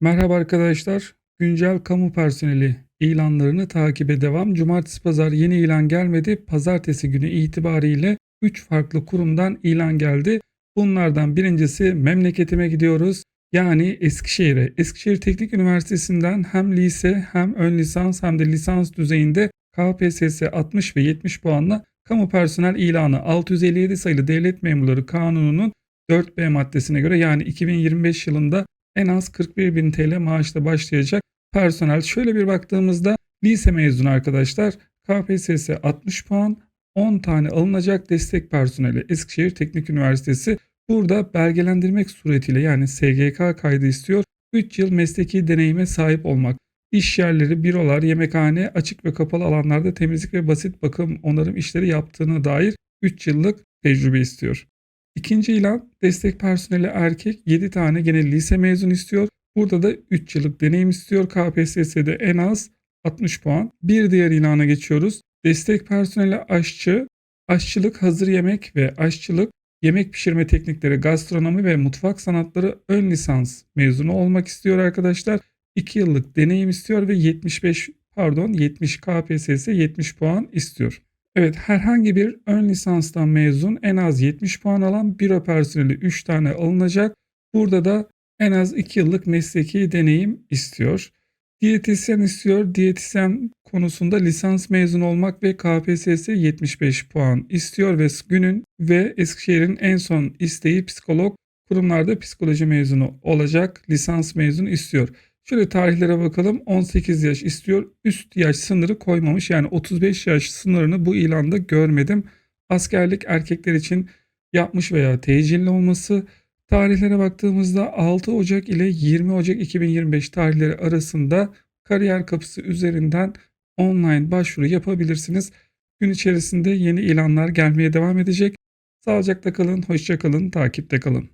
Merhaba arkadaşlar. Güncel kamu personeli ilanlarını takibe devam. Cumartesi pazar yeni ilan gelmedi. Pazartesi günü itibariyle 3 farklı kurumdan ilan geldi. Bunlardan birincisi memleketime gidiyoruz. Yani Eskişehir'e. Eskişehir Teknik Üniversitesi'nden hem lise hem ön lisans hem de lisans düzeyinde KPSS 60 ve 70 puanla kamu personel ilanı 657 sayılı Devlet Memurları Kanunu'nun 4B maddesine göre yani 2025 yılında en az 41 bin TL maaşla başlayacak personel. Şöyle bir baktığımızda lise mezunu arkadaşlar KPSS 60 puan 10 tane alınacak destek personeli Eskişehir Teknik Üniversitesi burada belgelendirmek suretiyle yani SGK kaydı istiyor. 3 yıl mesleki deneyime sahip olmak. İş yerleri, bürolar, yemekhane, açık ve kapalı alanlarda temizlik ve basit bakım onarım işleri yaptığına dair 3 yıllık tecrübe istiyor. İkinci ilan destek personeli erkek 7 tane gene lise mezun istiyor. Burada da 3 yıllık deneyim istiyor. KPSS'de en az 60 puan. Bir diğer ilana geçiyoruz. Destek personeli aşçı, aşçılık, hazır yemek ve aşçılık, yemek pişirme teknikleri, gastronomi ve mutfak sanatları ön lisans mezunu olmak istiyor arkadaşlar. 2 yıllık deneyim istiyor ve 75 pardon 70 KPSS 70 puan istiyor. Evet herhangi bir ön lisanstan mezun en az 70 puan alan büro personeli 3 tane alınacak. Burada da en az 2 yıllık mesleki deneyim istiyor. Diyetisyen istiyor. Diyetisyen konusunda lisans mezun olmak ve KPSS 75 puan istiyor ve günün ve Eskişehir'in en son isteği psikolog kurumlarda psikoloji mezunu olacak lisans mezunu istiyor. Şöyle tarihlere bakalım. 18 yaş istiyor. Üst yaş sınırı koymamış. Yani 35 yaş sınırını bu ilanda görmedim. Askerlik erkekler için yapmış veya tecilli olması. Tarihlere baktığımızda 6 Ocak ile 20 Ocak 2025 tarihleri arasında kariyer kapısı üzerinden online başvuru yapabilirsiniz. Gün içerisinde yeni ilanlar gelmeye devam edecek. Sağlıcakla kalın, hoşça kalın, takipte kalın.